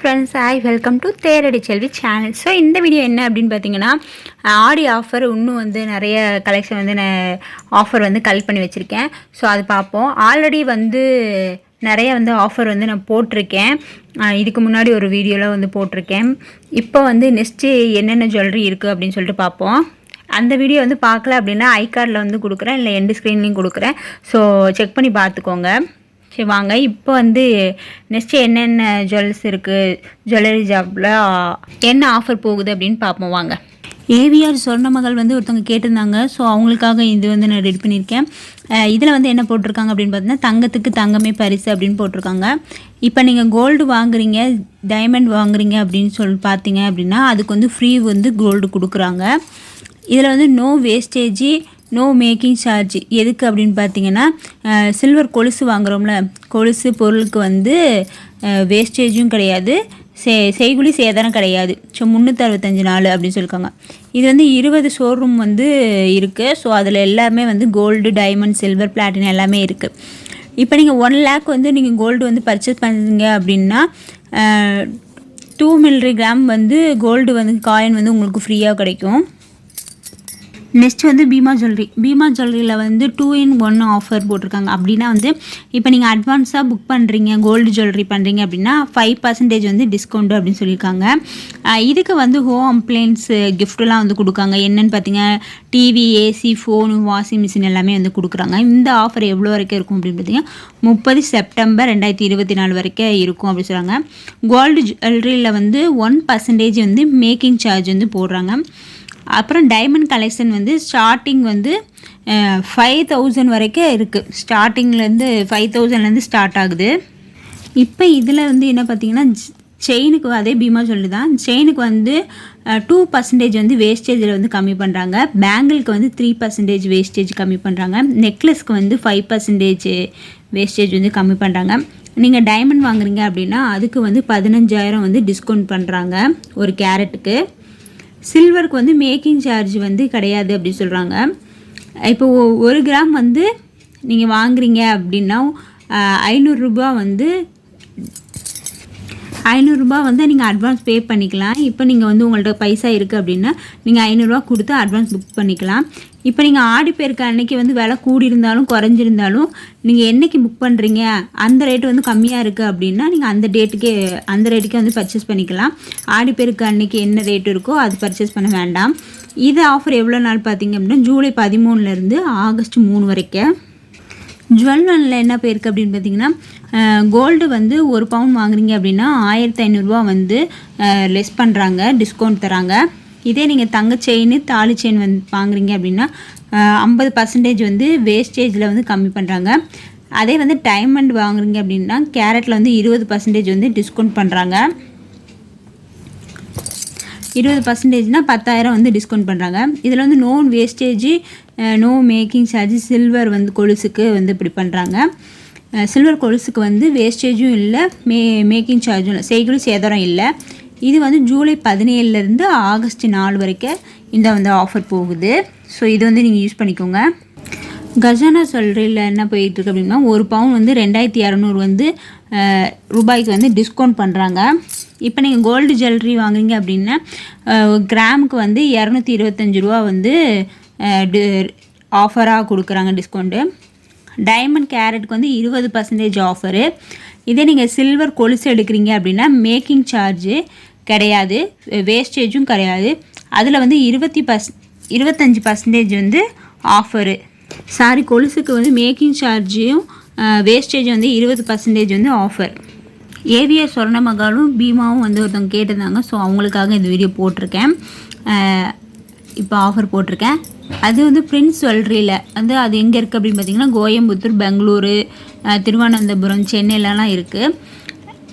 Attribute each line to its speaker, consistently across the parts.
Speaker 1: Friends hi welcome to Theradi Selvi channel so இந்த video என்ன அப்படின்னு பார்த்தீங்கன்னா ஆடி ஆஃபர் இன்னும் வந்து நிறைய கலெக்ஷன் வந்து நான் ஆஃபர் வந்து கலெக்ட் பண்ணி வச்சுருக்கேன். ஸோ அது பார்ப்போம். ஆல்ரெடி வந்து நிறைய வந்து ஆஃபர் வந்து நான் போட்டிருக்கேன். இதுக்கு முன்னாடி ஒரு வீடியோவில் வந்து போட்டிருக்கேன். இப்போ வந்து நெக்ஸ்ட்டு என்னென்ன ஜுவல்லரி இருக்குது அப்படின்னு சொல்லிட்டு பார்ப்போம். அந்த வீடியோ வந்து பார்க்கல அப்படின்னா ஐ கார்டில் வந்து கொடுக்குறேன். இல்லை எண்டு ஸ்க்ரீன்லேயும் கொடுக்குறேன். ஸோ செக் பண்ணி பார்த்துக்கோங்க. சரி வாங்க இப்போ வந்து நெக்ஸ்ட்டு என்னென்ன ஜுவல்ஸ் இருக்குது ஜுவல்லரி ஜாப்பில் என்ன ஆஃபர் போகுது அப்படின்னு பார்ப்போம் வாங்க. ஏவிஆர் சொர்ணமகள் வந்து ஒருத்தவங்க கேட்டிருந்தாங்க. ஸோ அவங்களுக்காக இது வந்து நான் ரெடி பண்ணியிருக்கேன். இதில் வந்து என்ன போட்டிருக்காங்க அப்படின்னு பார்த்தீங்கன்னா தங்கத்துக்கு தங்கமே பரிசு அப்படின்னு போட்டிருக்காங்க. இப்போ நீங்கள் கோல்டு வாங்குறீங்க டைமண்ட் வாங்குறீங்க அப்படின்னு சொல்லி பார்த்தீங்க அப்படின்னா அதுக்கு வந்து ஃப்ரீ வந்து கோல்டு கொடுக்குறாங்க. இதில் வந்து நோ வேஸ்டேஜி நோ மேக்கிங் சார்ஜ் எதுக்கு அப்படின்னு பார்த்தீங்கன்னா சில்வர் கொலுசு வாங்குறோம்ல கொலுசு பொருளுக்கு வந்து வேஸ்டேஜும் கிடையாது சே செய்குலி சேதாரம் கிடையாது. ஸோ முந்நூற்றறுபத்தஞ்சு நாள் அப்படின்னு சொல்லியிருக்காங்க இது வந்து இருபது ஷோரூம் வந்து இருக்குது ஸோ அதில் எல்லாமே வந்து கோல்டு டைமண்ட் சில்வர் பிளாட்டினம் எல்லாமே இருக்குது இப்போ நீங்கள் ஒன் லேக் வந்து நீங்கள் கோல்டு வந்து பர்ச்சேஸ் பண்ணுங்க அப்படின்னா டூ மில்லி கிராம் வந்து கோல்டு வந்து காயின் வந்து உங்களுக்கு ஃப்ரீயாக கிடைக்கும். நெக்ஸ்ட் வந்து பீமா ஜுவல்லரி பீமா ஜுவல்லரியில் வந்து டூ இன் ஒன் ஆஃபர் போட்டிருக்காங்க. அப்படின்னா வந்து இப்போ நீங்கள் அட்வான்ஸாக புக் பண்ணுறீங்க கோல்டு ஜுவல்லரி பண்ணுறீங்க அப்படின்னா ஃபைவ் பர்சன்டேஜ் வந்து டிஸ்கவுண்ட் அப்படின்னு சொல்லியிருக்காங்க. இதுக்கு வந்து ஹோம் அப்ளைன்ஸ் கிஃப்ட்லாம் வந்து கொடுக்காங்க. என்னென்னு பார்த்தீங்க TV AC phone washing machine எல்லாமே வந்து கொடுக்குறாங்க. இந்த ஆஃபர் எவ்வளோ வரைக்கும் இருக்கும் அப்படின்னு பார்த்தீங்கன்னா முப்பது செப்டம்பர் ரெண்டாயிரத்தி இருபத்தி நாலு வரைக்கும் இருக்கும் அப்படின்னு சொல்கிறாங்க கோல்டு ஜுவல்லரியில் வந்து ஒன் பர்சன்டேஜ் வந்து மேக்கிங் சார்ஜ் வந்து போடுறாங்க. அப்புறம் டைமண்ட் கலெக்ஷன் வந்து ஸ்டார்டிங் வந்து ஃபைவ் தௌசண்ட் வரைக்கும் இருக்குது ஸ்டார்டிங்லேருந்து ஃபைவ் தௌசண்ட்லேருந்து ஸ்டார்ட் ஆகுது. இப்போ இதில் வந்து என்ன பார்த்தீங்கன்னா செயினுக்கு அதே பீமா சொல்லி தான் செயினுக்கு வந்து டூ பர்சன்டேஜ் வந்து வேஸ்டேஜில் வந்து கம்மி பண்ணுறாங்க பேங்கிளுக்கு வந்து த்ரீ பர்சன்டேஜ் வேஸ்டேஜ் கம்மி பண்ணுறாங்க நெக்லஸ்க்கு வந்து ஃபைவ் பர்சன்டேஜ் வேஸ்டேஜ் வந்து கம்மி பண்ணுறாங்க நீங்கள் டைமண்ட் வாங்குறீங்க அப்படின்னா அதுக்கு வந்து பதினஞ்சாயிரம் வந்து டிஸ்கவுண்ட் பண்ணுறாங்க ஒரு கேரட்டுக்கு சில்வருக்கு வந்து மேக்கிங் சார்ஜ் வந்து கிடையாது அப்படி சொல்கிறாங்க இப்போ ஒ- ஒரு கிராம் வந்து நீங்கள் வாங்குறீங்க அப்படின்னா ஐநூறுரூபா வந்து ஐநூறுரூபா வந்து நீங்கள் அட்வான்ஸ் பே பண்ணிக்கலாம். இப்போ நீங்கள் வந்து உங்கள்கிட்ட பைசா இருக்குது அப்படின்னா நீங்கள் ஐநூறுரூவா கொடுத்து அட்வான்ஸ் புக் பண்ணிக்கலாம். இப்போ நீங்கள் ஆடி பேருக்கு அன்னைக்கு வந்து விலை கூடியிருந்தாலும் குறைஞ்சிருந்தாலும் நீங்கள் என்னைக்கு புக் பண்ணுறீங்க அந்த ரேட்டு வந்து கம்மியாக இருக்குது அப்படின்னா நீங்கள் அந்த டேட்டுக்கே அந்த ரேட்டுக்கே வந்து பர்ச்சேஸ் பண்ணிக்கலாம். ஆடி பேருக்கு அன்னைக்கு என்ன ரேட் இருக்கோ அது பர்ச்சேஸ் பண்ண வேண்டாம். இது ஆஃபர் எவ்வளோ நாள் பார்த்தீங்க அப்படின்னா ஜூலை பதிமூணுலேருந்து ஆகஸ்ட் மூணு வரைக்கும். ஜுவல்லனில் என்ன போயிருக்கு அப்படின்னு பார்த்தீங்கன்னா கோல்டு வந்து ஒரு பவுன் வாங்குறீங்க அப்படின்னா ஆயிரத்தி ஐநூறுரூவா வந்து லெஸ் பண்ணுறாங்க டிஸ்கவுண்ட் தராங்க. இதே நீங்கள் தங்க செயின் தாலி செயின் வந்து வாங்குறீங்க அப்படின்னா ஐம்பது பர்சன்டேஜ் வந்து வேஸ்டேஜில் வந்து கம்மி பண்ணுறாங்க அதே வந்து டைமண்ட் வாங்குறீங்க அப்படின்னா கேரட்டில் வந்து இருபது பர்சன்டேஜ் வந்து டிஸ்கவுண்ட் பண்ணுறாங்க இருபது பர்சன்டேஜ்னா பத்தாயிரம் வந்து டிஸ்கவுண்ட் பண்ணுறாங்க இதில் வந்து no wastage no making charge silver வந்து கொலுசுக்கு வந்து இப்படி பண்ணுறாங்க சில்வர் கொலுசுக்கு வந்து வேஸ்டேஜும் இல்லை மே மேக்கிங் சார்ஜும் இல்லை செய்குலி சேதாரம் இல்லை. இது வந்து ஜூலை பதினேழுலேருந்து ஆகஸ்ட் நாலு வரைக்கும் இந்த வந்து ஆஃபர் போகுது. ஸோ இது வந்து நீங்கள் யூஸ் பண்ணிக்கோங்க. கஜானா சொல்கிறில் என்ன போயிட்டுருக்கு அப்படின்னா ஒரு பவுன் வந்து ரெண்டாயிரத்தி இரநூறு வந்து ரூபாய்க்கு வந்து டிஸ்கவுண்ட் பண்ணுறாங்க இப்போ நீங்கள் கோல்டு ஜுவல்லரி வாங்குறீங்க அப்படின்னா கிராமுக்கு வந்து இரநூத்தி இருபத்தஞ்சி ரூபா வந்து ஆஃபராக கொடுக்குறாங்க டிஸ்கவுண்ட்டு டைமண்ட் கேரட்டுக்கு வந்து இருபது பர்சன்டேஜ் ஆஃபரு இதே நீங்கள் சில்வர் கொலுசு எடுக்கிறீங்க அப்படின்னா மேக்கிங் சார்ஜு கிடையாது. வேஸ்டேஜும் கிடையாது. அதில் வந்து இருபத்தி பர்ஸ் இருபத்தஞ்சி பர்சன்டேஜ் வந்து ஆஃபரு சாரி கொலுசுக்கு வந்து மேக்கிங் சார்ஜையும் வேஸ்டேஜ் வந்து இருபது பர்சன்டேஜ் வந்து ஆஃபர் ஏவிஎஸ் சொர்ணமகாலும் பீமாவும் வந்து ஒருத்தவங்க கேட்டிருந்தாங்க. ஸோ அவங்களுக்காக இந்த வீடியோ போட்டிருக்கேன். இப்போ ஆஃபர் போட்டிருக்கேன். அது வந்து பிரின்ஸ் ஜுவல்லரியில் வந்து அது எங்கே இருக்குது அப்படின்னு பார்த்தீங்கன்னா கோயம்புத்தூர் பெங்களூரு திருவனந்தபுரம் சென்னையிலலாம் இருக்குது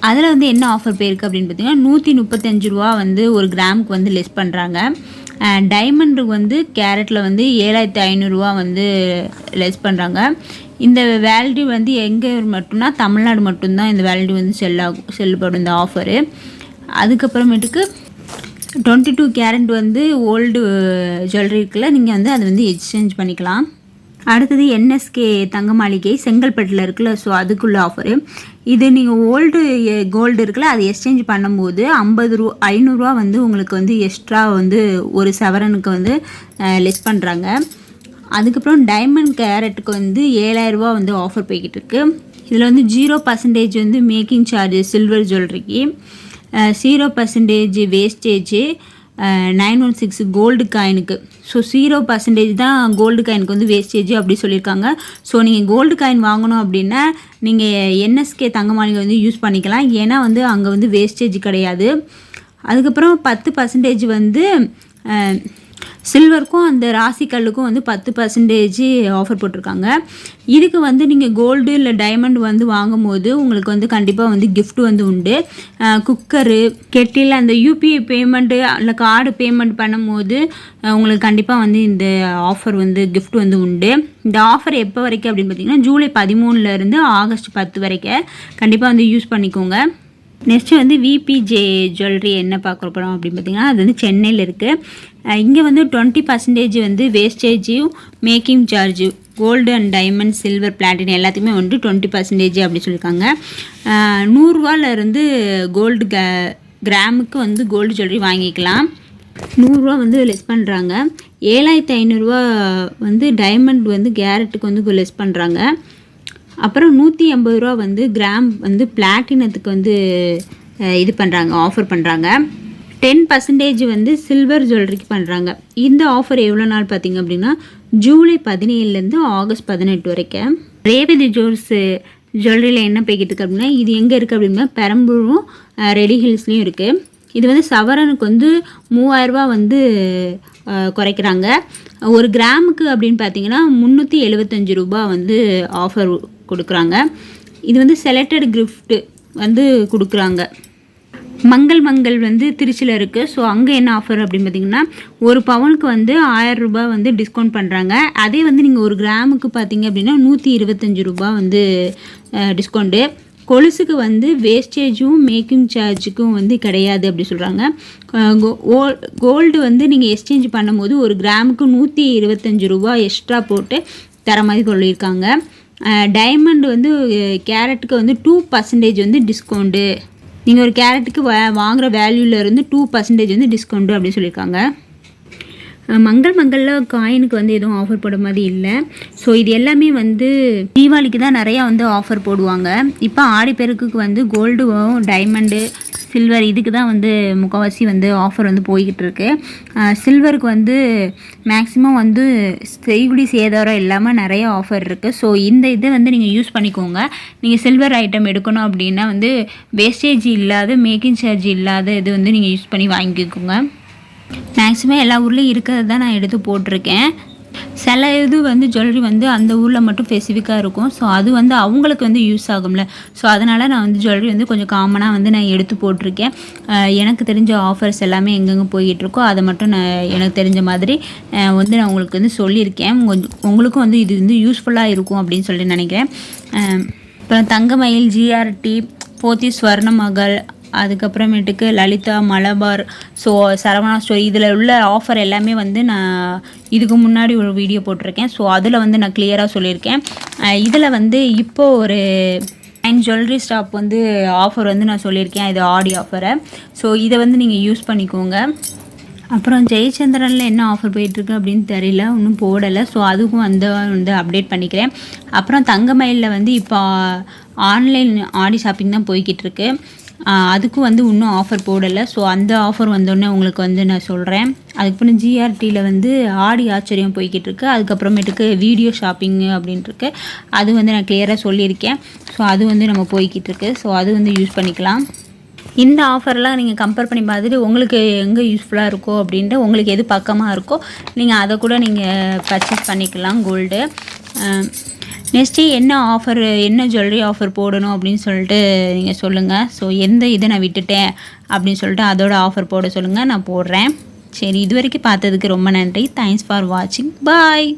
Speaker 1: அதில் வந்து என்ன ஆஃபர் போயிருக்கு அப்படின்னு பார்த்தீங்கன்னா நூற்றி முப்பத்தஞ்சு ரூபா வந்து ஒரு கிராமுக்கு வந்து லெஸ் பண்ணுறாங்க டைமண்டுக்கு வந்து கேரட்டில் வந்து ஏழாயிரத்தி ஐநூறுரூவா வந்து லெஸ் பண்ணுறாங்க இந்த வேல்யூ வந்து எங்கே மட்டும்னா தமிழ்நாடு மட்டும்தான் இந்த வேல்யூ வந்து செல்லாகும் செல்லுபடும் இந்த ஆஃபரு அதுக்கப்புறமேட்டுக்கு டுவெண்ட்டி டூ கேரட் வந்து ஓல்டு ஜுவல்லரி இருக்குல்ல நீங்கள் வந்து அதை வந்து எக்ஸ்சேஞ்ச் பண்ணிக்கலாம். அடுத்தது என்எஸ்கே தங்க மாளிகை செங்கல்பட்டில் இருக்குல்ல ஸோ அதுக்குள்ள ஆஃபரு இது நீங்கள் ஓல்டு கோல்டு இருக்குல்ல அது எக்ஸ்சேஞ்ச் பண்ணும்போது ஐம்பது ரூ ஐநூறுரூவா வந்து உங்களுக்கு வந்து எக்ஸ்ட்ரா வந்து ஒரு செவரனுக்கு வந்து லெஸ் பண்ணுறாங்க அதுக்கப்புறம் டைமண்ட் கேரட்டுக்கு வந்து ஏழாயிரரூபா வந்து ஆஃபர் போய்கிட்டு இருக்குது இதில் வந்து ஜீரோ பர்சன்டேஜ் வந்து making charge silver ஜுவல்லரிக்கு zero percentage wastage nine one six gold காயினுக்கு so zero percentage தான் கோல்டு காயினுக்கு வந்து வேஸ்டேஜ் அப்படி சொல்லியிருக்காங்க. ஸோ நீங்கள் கோல்டு காயின் வாங்கணும் அப்படின்னா நீங்கள் என்எஸ்கே தங்க மாளிகை வந்து யூஸ் பண்ணிக்கலாம். ஏன்னா வந்து அங்கே வந்து வேஸ்டேஜ் கிடையாது. அதுக்கப்புறம் பத்து பர்சன்டேஜ் வந்து சில்வருக்கும் அந்த ராசி கல்லுக்கும் வந்து பத்து பர்சன்டேஜ் ஆஃபர் போட்டிருக்காங்க. இதுக்கு வந்து நீங்கள் கோல்டு இல்லை டைமண்ட் வந்து வாங்கும்போது உங்களுக்கு வந்து கண்டிப்பாக வந்து கிஃப்ட் வந்து உண்டு. குக்கரு கெட்டில் அந்த யூபிஐ பேமெண்ட்டு இல்லை கார்டு பேமெண்ட் பண்ணும்போது உங்களுக்கு கண்டிப்பாக வந்து இந்த ஆஃபர் வந்து கிஃப்ட் வந்து உண்டு. இந்த ஆஃபர் எப்போ வரைக்கும் அப்படின்னு பார்த்தீங்கன்னா ஜூலை பதிமூணுலேருந்து ஆகஸ்ட் பத்து வரைக்கும் கண்டிப்பாக வந்து யூஸ் பண்ணிக்கோங்க. நெக்ஸ்ட்டு வந்து விபிஜே ஜுவல்லரி என்ன பார்க்குற படம் அப்படின்னு பார்த்தீங்கன்னா அது வந்து சென்னையில் இருக்குது இங்கே வந்து டுவெண்ட்டி பர்சன்டேஜ் வந்து வேஸ்டேஜும் making charge gold and diamond silver platinum எல்லாத்தையுமே வந்து டுவெண்ட்டி பர்சன்டேஜ் அப்படின்னு சொல்லியிருக்காங்க. நூறுரூவாலேருந்து கோல்டு க கிராமுக்கு வந்து கோல்டு ஜுவல்லரி வாங்கிக்கலாம். நூறுரூவா வந்து லெஸ் பண்ணுறாங்க ஏழாயிரத்தி ஐநூறுரூவா வந்து டைமண்ட் வந்து கேரட்டுக்கு வந்து லெஸ் பண்ணுறாங்க அப்புறம் நூற்றி ஐம்பது ரூபா வந்து கிராம் வந்து பிளாட்டினத்துக்கு வந்து இது பண்ணுறாங்க ஆஃபர் பண்ணுறாங்க டென் பர்சன்டேஜ் வந்து சில்வர் ஜுவல்லரிக்கு பண்ணுறாங்க இந்த ஆஃபர் எவ்வளோ நாள் பார்த்தீங்க அப்படின்னா ஜூலை பதினேழுலேருந்து ஆகஸ்ட் பதினெட்டு வரைக்கும். ரேவதி ஜுவல்ஸு ஜுவல்லரியில் என்ன போய்கிட்டு இருக்கு அப்படின்னா இது எங்கே இருக்குது அப்படின்னா பெரம்பூரும் ரெடி ஹில்ஸ்லேயும் இருக்குது இது வந்து சவரனுக்கு வந்து மூவாயிரரூபா வந்து குறைக்கிறாங்க. ஒரு கிராமுக்கு அப்படின்னு பார்த்தீங்கன்னா முந்நூற்றி எழுபத்தஞ்சு ரூபா வந்து ஆஃபர் கொடுக்குறாங்க. இது வந்து செலக்டட் கிஃப்ட்டு வந்து கொடுக்குறாங்க. மங்கள் மங்கள் வந்து திருச்சியில் இருக்குது ஸோ அங்கே என்ன ஆஃபர் அப்படின்னு பார்த்தீங்கன்னா ஒரு பவுனுக்கு வந்து ஆயிரம் ரூபாய் வந்து டிஸ்கவுண்ட் பண்ணுறாங்க அதே வந்து நீங்கள் ஒரு கிராமுக்கு பார்த்தீங்க அப்படின்னா நூற்றி இருபத்தஞ்சி ரூபா வந்து டிஸ்கவுண்ட்டு கொலுசுக்கு வந்து வேஸ்டேஜும் மேக்கிங் சார்ஜுக்கும் வந்து கிடையாது அப்படி சொல்கிறாங்க கோல்டு வந்து நீங்கள் எக்ஸ்சேஞ்ச் பண்ணும்போது ஒரு கிராமுக்கு நூற்றி இருபத்தஞ்சி ரூபா எக்ஸ்ட்ரா போட்டு தர மாதிரி சொல்லியிருக்காங்க. டைமண்ட் வந்து கேரட்டுக்கு வந்து டூ பர்சன்டேஜ் வந்து டிஸ்கவுண்ட்டு நீங்கள் ஒரு கேரட்டுக்கு வா வாங்குகிற இருந்து டூ பர்சன்டேஜ் வந்து டிஸ்கவுண்ட்டு அப்படின்னு சொல்லியிருக்காங்க. மங்கள் மங்களில் காயினுக்கு வந்து எதுவும் ஆஃபர் போட மாதிரி இல்லை. ஸோ இது எல்லாமே வந்து தீபாவளிக்கு தான் நிறையா வந்து ஆஃபர் போடுவாங்க. இப்போ ஆடிப்பெருக்குக்கு வந்து கோல்டும் டைமண்டு சில்வர் இதுக்கு தான் வந்து முக்கால்வாசி வந்து ஆஃபர் வந்து போய்கிட்டு இருக்கு சில்வருக்கு வந்து மேக்ஸிமம் வந்து செய்குடி சேதாரம் இல்லாமல் நிறைய ஆஃபர் இருக்குது ஸோ இந்த இதை வந்து நீங்கள் யூஸ் பண்ணிக்கோங்க. நீங்கள் சில்வர் ஐட்டம் எடுக்கணும் அப்படின்னா வந்து வேஸ்டேஜ் இல்லாத மேக்கிங் சார்ஜ் இல்லாத இது வந்து நீங்கள் யூஸ் பண்ணி வாங்கிக்கோங்க. மேக்ஸிமம் எல்லா ஊர்லேயும் இருக்கிறது தான் நான் எடுத்து போட்டிருக்கேன். சில இது வந்து ஜுவல்லரி வந்து அந்த ஊரில் மட்டும் ஸ்பெசிஃபிக்காக இருக்கும். ஸோ அது வந்து அவங்களுக்கு வந்து யூஸ் ஆகும்ல. ஸோ அதனால் நான் வந்து ஜுவல்லரி வந்து கொஞ்சம் காமனாக வந்து நான் எடுத்து போட்டிருக்கேன். எனக்கு தெரிஞ்ச ஆஃபர்ஸ் எல்லாமே எங்கெங்கே போய்கிட்டுருக்கோ அதை மட்டும் நான் எனக்கு தெரிஞ்ச மாதிரி வந்து நான் உங்களுக்கு வந்து சொல்லியிருக்கேன். உங்களுக்கும் வந்து இது வந்து யூஸ்ஃபுல்லாக இருக்கும் அப்படின்னு சொல்லி நினைக்கிறேன். அப்புறம் தங்கமயில் ஜிஆர்டி போத்தி ஸ்வர்ண மகள் அதுக்கப்புறமேட்டுக்கு லலிதா மலபார் ஸோ சரவணா ஸ்டோரி இதில் உள்ள ஆஃபர் எல்லாமே வந்து நான் இதுக்கு முன்னாடி ஒரு வீடியோ போட்டிருக்கேன். ஸோ அதில் வந்து நான் கிளியராக சொல்லியிருக்கேன். இதில் வந்து இப்போது ஒரு அண்ட் ஜுவல்லரி ஸ்டாப் வந்து ஆஃபர் வந்து நான் சொல்லியிருக்கேன். இது ஆடி ஆஃபரை ஸோ இதை வந்து நீங்கள் யூஸ் பண்ணிக்கோங்க. அப்புறம் ஜெயச்சந்திரனில் என்ன ஆஃபர் போயிட்டுருக்கு அப்படின்னு தெரியல. ஒன்றும் போடலை. ஸோ அதுக்கும் வந்து வந்து அப்டேட் பண்ணிக்கிறேன். அப்புறம் தங்கமயிலில் வந்து இப்போ ஆன்லைன் ஆடி ஷாப்பிங் தான் போய்கிட்டு இருக்கு அதுக்கும் வந்து இன்னும் ஆஃபர் போடலை. ஸோ அந்த ஆஃபர் வந்தோடனே உங்களுக்கு வந்து நான் சொல்கிறேன் அதுக்கப்புறம் ஜிஆர்டியில் வந்து ஆடி ஆச்சரியம் போய்கிட்டு இருக்கு. அதுக்கப்புறமேட்டுக்கு வீடியோ ஷாப்பிங்கு அப்படின்ட்டுருக்கு அது வந்து நான் கிளியராக சொல்லியிருக்கேன். ஸோ அது வந்து நம்ம போய்கிட்டு இருக்கு. ஸோ அது வந்து யூஸ் பண்ணிக்கலாம். இந்த ஆஃபர்லாம் நீங்கள் கம்பேர் பண்ணி பார்த்துட்டு உங்களுக்கு எங்கே யூஸ்ஃபுல்லாக இருக்கோ அப்படின்ட்டு உங்களுக்கு எது பக்கமாக இருக்கோ நீங்கள் அதை கூட நீங்கள் பர்ச்சேஸ் பண்ணிக்கலாம் கோல்டு நெக்ஸ்ட்டு என்ன ஆஃபர் என்ன ஜுவல்லரி ஆஃபர் போடணும் அப்படின்னு சொல்லிட்டு நீங்கள் சொல்லுங்கள் ஸோ எந்த இதை நான் விட்டுட்டேன் அப்படின்னு சொல்லிட்டு அதோட ஆஃபர் போட சொல்லுங்கள் நான் போடுறேன். சரி இது வரைக்கும் பார்த்ததுக்கு ரொம்ப நன்றி. தேங்க்ஸ் ஃபார் வாட்சிங் பாய்